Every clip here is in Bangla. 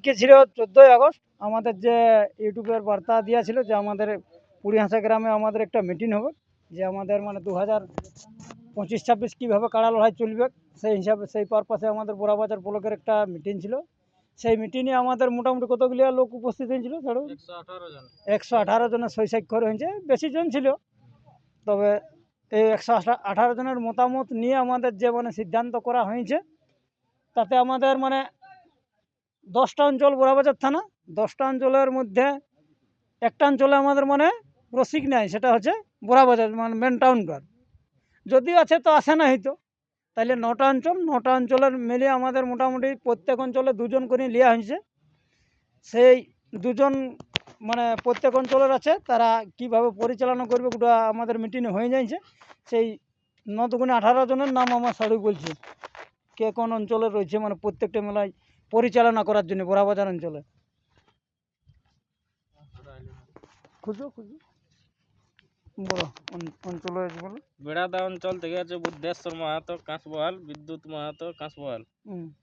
আজকে ছিল চোদ্দোই আগস্ট আমাদের যে ইউটিউবের বার্তা দিয়েছিল যে আমাদের পুরিহাসা গ্রামে আমাদের একটা মিটিং হবে যে আমাদের মানে দু হাজার পঁচিশ ছাব্বিশ কীভাবে কাড়া লড়াই চলবে সেই হিসাবে সেই পারপাসে আমাদের বোরাবাজার ব্লকের একটা মিটিং ছিল। সেই মিটিংয়ে আমাদের মোটামুটি কতগুলো লোক উপস্থিত হয়েছিল ধরো একশো আঠারো জনের সই স্বাক্ষর হয়েছে বেশি জন ছিল। তবে এই একশো আঠারো জনের মতামত নিয়ে আমাদের যে মানে সিদ্ধান্ত করা হয়েছে তাতে আমাদের মানে দশটা অঞ্চল বোরাবাজার থানা, দশটা অঞ্চলের মধ্যে একটা অঞ্চলে আমাদের মানে রসিক নেই, সেটা হচ্ছে বোরাবাজার মানে মেন টাউন টাউনটা যদিও আছে, তো আসে না হয়তো। তাহলে নটা অঞ্চল, নটা অঞ্চলের মিলে আমাদের মোটামুটি প্রত্যেক অঞ্চলে দুজন করে নেওয়া হয়েছে। সেই দুজন মানে প্রত্যেক অঞ্চলের আছে, তারা কীভাবে পরিচালনা করবে ওটা আমাদের মিটিংয়ে হয়ে যাইছে। সেই ন আঠারো জনের নাম আমার সাড়ু বলছে, কে কোন অঞ্চলে রয়েছে মানে প্রত্যেকটা মেলায় পরিচালনা করার জন্য বোরাবাজার অঞ্চলে। খুঁজো খুঁজো। বলো অন- অঞ্চলে বেড়াদা অঞ্চল থেকে আছে বুদ্ধেশ্বর মাহাতো কাঁচবহাল বিদ্যুৎ মাহাতো কাঁচবহাল।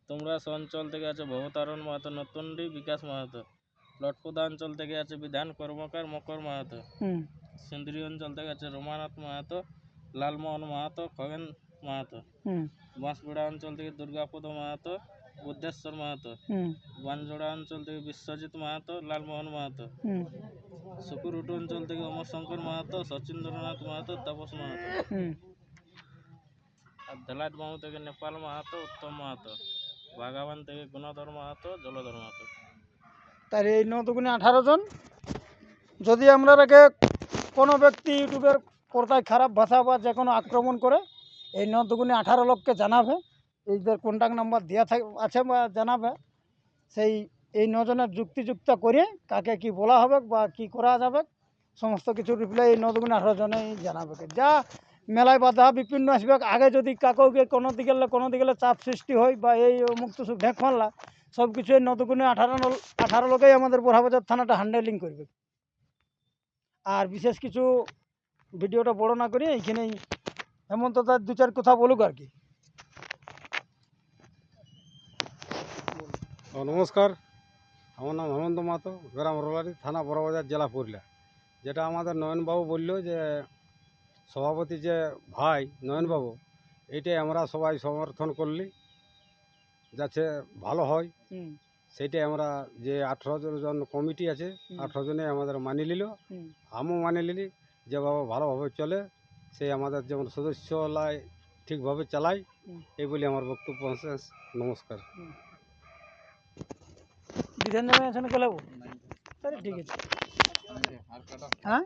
তোমরা অঞ্চল থেকে আছে ভবতারণ মাহাতো নতুনডি বিকাশ মাহাতো। লটপুদা অঞ্চল থেকে আছে বিধান কর্মকার মকর মাহাতো। হুম সিন্দ্রি অঞ্চল থেকে আছে রমানাথ মাহাতো লালমোহন মাহাতো খগেন মাহাতো। হুম বাঁশবেড়া অঞ্চল থেকে দুর্গাপদ মাহাতো বুদ্ধেশ্বর মাহাতো। বানজোড়া অঞ্চল থেকে বিশ্বজিৎ মাহাতো লালমোহন মাহাতো। হুম। সুকুরুটু অঞ্চল থেকে অমর শঙ্কর মাহাতো সচিন্দ্রনাথ মাহাতো তাপস মাহাতো। আর ধেলাইত বাবু থেকে নেপাল মাহাতো উত্তম মাহাতো। বাগাবান থেকে গুণধর মাহাতো জলধর মাহাতো। তার এই ন দুগুণে আঠারো জন। যদি আমরা রেখে কোনো ব্যক্তি ইউটিউবের পর্দায় খারাপ ভাষা বা যে কোনো আক্রমণ করে এই ন দুগুণে আঠারো লোককে জানাবে। এইদের কন্ট্যাক্ট নাম্বার দেওয়া থাক, আছে বা জানাবে, সেই এই নজনের যুক্তিযুক্ত করে কাকে কি বলা হবে বা কি করা যাবে, সমস্ত কিছু রিপ্লাই এই ন দুগুণে আঠারো জনেই জানাবে। যা মেলায় বাধা, বিপন্ন আসবে, আগে যদি কাকুকে কোনো দিকে কোনো দিকে চাপ সৃষ্টি হয় বা এই মুক্ত সুখ ঢেক মারলা, সব কিছু এই নতুন আঠারো আঠারো লোকেই আমাদের বোরহাবাজার থানাটা হ্যান্ডেলিং করবে। আর বিশেষ কিছু ভিডিওটা বড় না করে এইখানেই হেমন্ত দু চার কথা বলুক আর কি। নমস্কার। আমার নাম হেমন্ত মাহাতো গ্রাম রোলারি থানা বড়বাজার জেলা পুরুলিয়া। যেটা আমাদের নয়নবাবু বলল যে সভাপতি যে ভাই নয়নবাবু এইটাই আমরা সবাই সমর্থন করলি যাতে ভালো হয়। হুম। সেইটাই আমরা যে আঠেরো জন কমিটি আছে আঠেরো জনে আমাদের মানি নিল। আমিও মানি নিলি যে বাবা ভালোভাবে চলে সে আমাদের যেমন সদস্য লাই ঠিকভাবে চালাই হুম। এই বলে আমার বক্তব্য নমস্কার। বিধাননগর আসনে কোলাবো তাহলে ঠিক আছে। হ্যাঁ?